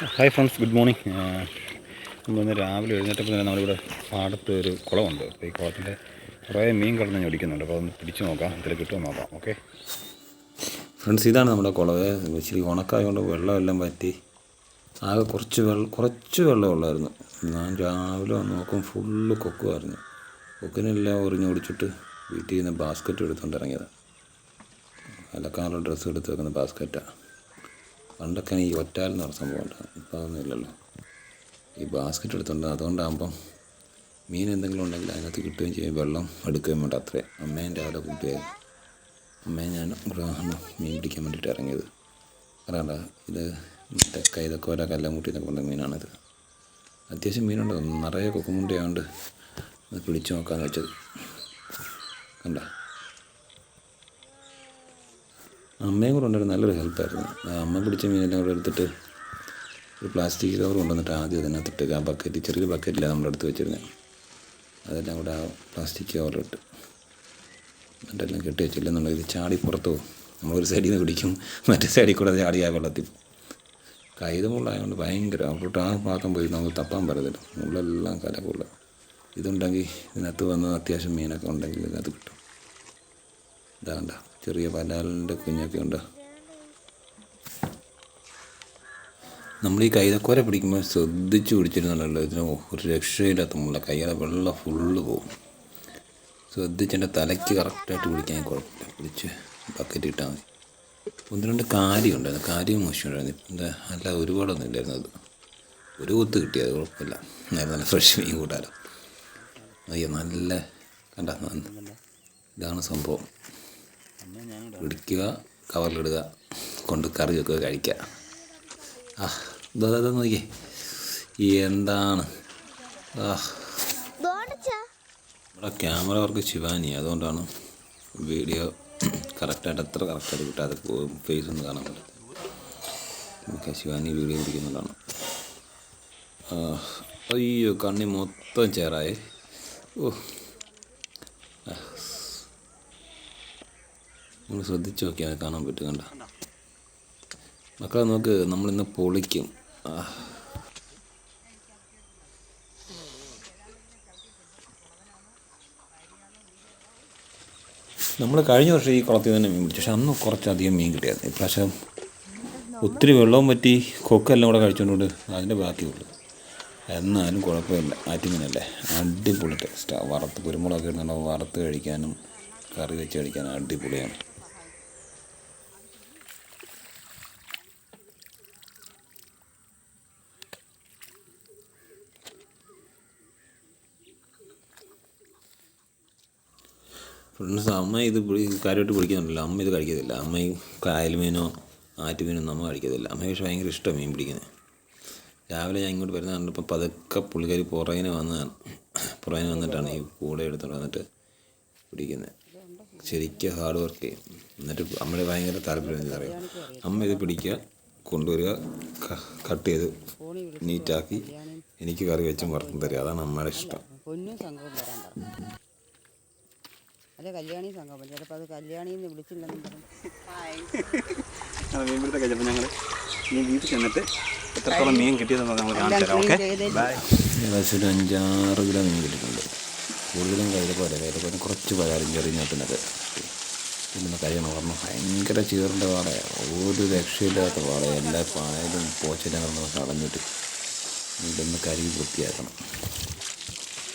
Hi friends good morning നമ്മളിന്ന് രാവിലെ എഴുന്നേറ്റപ്പോൾ തന്നെ നമ്മളിവിടെ പാടത്ത് ഒരു കുളമുണ്ട്. അപ്പോൾ ഈ കുളത്തിന്റെ കുറേ മീൻ കിടന്ന് ഞൊടിക്കുന്നുണ്ട് അപ്പോൾ അതൊന്ന് പിടിച്ചു നോക്കാം. ഇതിൽ കിട്ടുമോ നോക്കാം. ഓക്കെ ഫ്രണ്ട്സ് ഇതാണ് നമ്മുടെ കുളവ് ഇച്ചിരി ഉണക്കായതുകൊണ്ട് വെള്ളമെല്ലാം പറ്റി ആകെ കുറച്ച് വെള്ളം കുറച്ച് വെള്ളം ഉള്ളായിരുന്നു. ഞാൻ രാവിലെ വന്ന് നോക്കും ഫുള്ള് കൊക്കുമായിരുന്നു കൊക്കിനെല്ലാം ഉറിഞ്ഞ് ഓടിച്ചിട്ട് വീട്ടിൽ നിന്ന് ബാസ്ക്കറ്റ് എടുത്തുകൊണ്ട് ഇറങ്ങിയതാണ് അലക്കാനുള്ള ഡ്രസ്സ് എടുത്ത് വെക്കുന്ന ബാസ്ക്കറ്റാണ് പണ്ടൊക്കെ ഈ ഒറ്റാൽ എന്ന് പറഞ്ഞ സംഭവം ഉണ്ട് ഇപ്പം അതൊന്നും ഇല്ലല്ലോ. ഈ ബാസ്ക്കറ്റ് എടുത്തുണ്ട് അതുകൊണ്ടാകുമ്പം മീൻ എന്തെങ്കിലും ഉണ്ടെങ്കിൽ അതിനകത്ത് കിട്ടുകയും ചെയ്യും. വെള്ളം എടുക്കുകയും വേണ്ട അത്രേ. അമ്മയും രാവിലെ കുട്ടിയായി. അമ്മയും ഞാൻ മീൻ പിടിക്കാൻ വേണ്ടിയിട്ട് ഇറങ്ങിയത്. അറിയണ്ട ഇത് മറ്റേ കൈതക്കോല കല്ലമുട്ടി എന്നൊക്കെ പറഞ്ഞ മീനാണിത്. അത്യാവശ്യം മീനുണ്ട്. നിറയെ കൊക്കുമുണ്ടിയാണ്ട് അത് പിടിച്ചു നോക്കാമെന്ന് വെച്ചത്. കണ്ട? അമ്മയും കൂടെ ഉണ്ടായിരുന്നു നല്ലൊരു ഹെൽപ്പായിരുന്നു അമ്മ പിടിച്ച മീനെല്ലാം കൂടെ എടുത്തിട്ട് ഒരു പ്ലാസ്റ്റിക് കവർ കൊണ്ടുവന്നിട്ട് ആദ്യം അതിനകത്തിട്ട് ആ ബക്കറ്റ് ചെറിയ ബക്കറ്റിലാണ് നമ്മുടെ അടുത്ത് വെച്ചിരുന്നത് അതെല്ലാം കൂടെ ആ പ്ലാസ്റ്റിക് കവറിലിട്ട് എന്നിട്ടെല്ലാം കെട്ടി വെച്ചില്ലെന്നുണ്ടെങ്കിൽ ഇത് ചാടി പുറത്തു പോകും. നമ്മളൊരു സൈഡിൽ നിന്ന് പിടിക്കും മറ്റേ സൈഡിൽ കൂടെ ചാടി ആ വെള്ളത്തിൽ പോകും ഭയങ്കര അവിടോട്ട് ആ ഭാഗം പോയി നമുക്ക് തപ്പാൻ പറ്റത്തില്ല. മുള്ളെല്ലാം കലപുള്ള ഇതുണ്ടെങ്കിൽ ഇതിനകത്ത് വന്ന് അത്യാവശ്യം മീനൊക്കെ ഉണ്ടെങ്കിൽ ഇതിനകത്ത് കിട്ടും. ഇതാണ്ട ചെറിയ പലാലിന്റെ കുഞ്ഞൊക്കെ ഉണ്ട്? നമ്മൾ ഈ കൈതക്കോര പിടിക്കുമ്പോൾ ശ്രദ്ധിച്ച് പിടിച്ചിരുന്നുണ്ടല്ലോ ഇതിന് ഒരു രക്ഷയില്ലാത്ത മുള്ള കൈയുടെ വെള്ളം ഫുള്ള് പോകും ശ്രദ്ധിച്ച് എന്റെ തലയ്ക്ക് കറക്റ്റായിട്ട് പിടിക്കാൻ കുഴപ്പമില്ല. പിടിച്ച് ബക്കറ്റ് ഇട്ടാൽ മതി. ഒന്ന് രണ്ട് കാര്യം ഉണ്ടായിരുന്നു. കാര്യം മോശമുണ്ടായിരുന്നു. ഇപ്പം അല്ല ഒരുപാടൊന്നും ഇല്ലായിരുന്നു അത്. ഒരു കുത്ത് കിട്ടിയത് കുഴപ്പമില്ല. നേരെ നല്ല ഫ്രഷ് മീൻ കൂട്ടാലോ. അയ്യോ നല്ല കണ്ട ഇതാണ് സംഭവം. പിടിക്കുക കവറിലിടുക കൊണ്ട് കറി വെക്കുക കഴിക്കുക. ആ ഇതാ ഇതാ നോക്കിയേ. എന്താണ്? ആ. നമ്മുടെ ക്യാമറ വർക്ക് ശിവാനി അതുകൊണ്ടാണ് വീഡിയോ കറക്റ്റായിട്ട് എത്ര കറക്റ്റായിട്ട് കിട്ടാതെ പോകും ഫേസ് ഒന്നും കാണാൻ പറ്റത്തില്ല. ഓക്കെ ശിവാനി വീഡിയോ പിടിക്കുന്നുണ്ടാണ്. അയ്യോ കണ്ണി മൊത്തം ചേറായി. ഓ നിങ്ങൾ ശ്രദ്ധിച്ച് നോക്കിയാൽ കാണാൻ പറ്റും കണ്ട? മക്കളെ നോക്ക് നമ്മളിന്ന് പൊളിക്കും. നമ്മൾ കഴിഞ്ഞ വർഷം ഈ കുളത്തിൽ തന്നെ മീൻ പിടിച്ചു. പക്ഷെ അന്ന് കുറച്ചധികം മീൻ കിട്ടിയായിരുന്നു. ഇപ്രാവശ്യം ഒത്തിരി വെള്ളവും പറ്റി കൊക്കെല്ലാം കൂടെ കഴിച്ചുകൊണ്ട് അതിന്റെ ബാക്കിയുള്ളൂ എന്നാലും കുഴപ്പമില്ല. ആറ്റിങ്ങനല്ലേ. അടിപൊളി ടേസ്റ്റാണ് വറുത്ത് കുരുമുളകൊക്കെ ഇടുന്നുണ്ടോ? വറുത്ത് കഴിക്കാനും കറി വെച്ച് കഴിക്കാനും അടിപൊളിയാണ്. ഫ്രണ്ട്സ് അമ്മ ഇത് കാര്യമായിട്ട് പിടിക്കുന്നുണ്ടല്ലോ അമ്മ ഇത് കഴിക്കത്തില്ല. അമ്മ ഈ കായൽ മീനോ ആറ്റുമീനോ ഒന്നും അമ്മ കഴിക്കത്തില്ല. അമ്മ പക്ഷേ ഭയങ്കര ഇഷ്ടമാണ് മീൻ പിടിക്കുന്നത്. രാവിലെ ഞാൻ ഇങ്ങോട്ട് വരുന്ന കണ്ടപ്പോൾ പതുക്കെ പുള്ളിക്കാരി പുറകിന് വന്നതാണ്. പുറകിന് വന്നിട്ടാണ് ഈ കൂടെ എടുത്തോണ്ട് വന്നിട്ട് പിടിക്കുന്നത് ശരിക്കും ഹാർഡ് വർക്ക് ചെയ്യും. എന്നിട്ട് അമ്മയുടെ ഭയങ്കര താല്പര്യം എന്താ പറയുക അമ്മ ഇത് പിടിക്കുക കൊണ്ടുവരിക കട്ട് ചെയ്ത് നീറ്റാക്കി എനിക്ക് കറി വെച്ചും വറുത്തും തരിക. അതാണ് അമ്മയുടെ ഇഷ്ടം പൊന്നും സംഘവും വരാൻ പറഞ്ഞു അല്ലെ കല്യാണി സംഘം. ചിലപ്പോൾ അത് കല്യാണിന്ന് വിളിച്ചില്ലെന്നും പറഞ്ഞു മീൻപിടുത്തം കഴിഞ്ഞപ്പോൾ ഞങ്ങൾ ഈ വീട്ടിൽ ചെന്നിട്ട് എത്രത്തോളം മീൻ കിട്ടിയതെന്ന് നമ്മൾ കാണിച്ചു തരാം. ഓക്കെ? ഏകദേശം ഒരു അഞ്ചാറ് കിലോ മീൻ കിട്ടിയിട്ടുണ്ട്. കൂടുതലും കയ്യിലപ്പോലെ കൈതപ്പോല കുറച്ച് പലരും ചെറിയ ഞെട്ടിനൊക്കെ പിന്നെ കഴിയണം പറഞ്ഞു ഭയങ്കര ചീറിന്റെ വാടയാണ് ഒരു രക്ഷയില്ലാത്ത വാട എല്ലാ പായലും പോച്ചിലും കിടന്ന് കളഞ്ഞിട്ട് ഇതൊന്ന് കരുകി വൃത്തിയാക്കണം.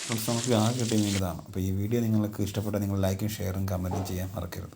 നമുക്ക് ആകെ കിട്ടിയ മീൻ അപ്പോൾ ഈ വീഡിയോ നിങ്ങൾക്ക് ഇഷ്ടപ്പെട്ടാൽ നിങ്ങൾ ലൈക്കും ഷെയറും കമന്റും ചെയ്യാൻ മറക്കരുത്.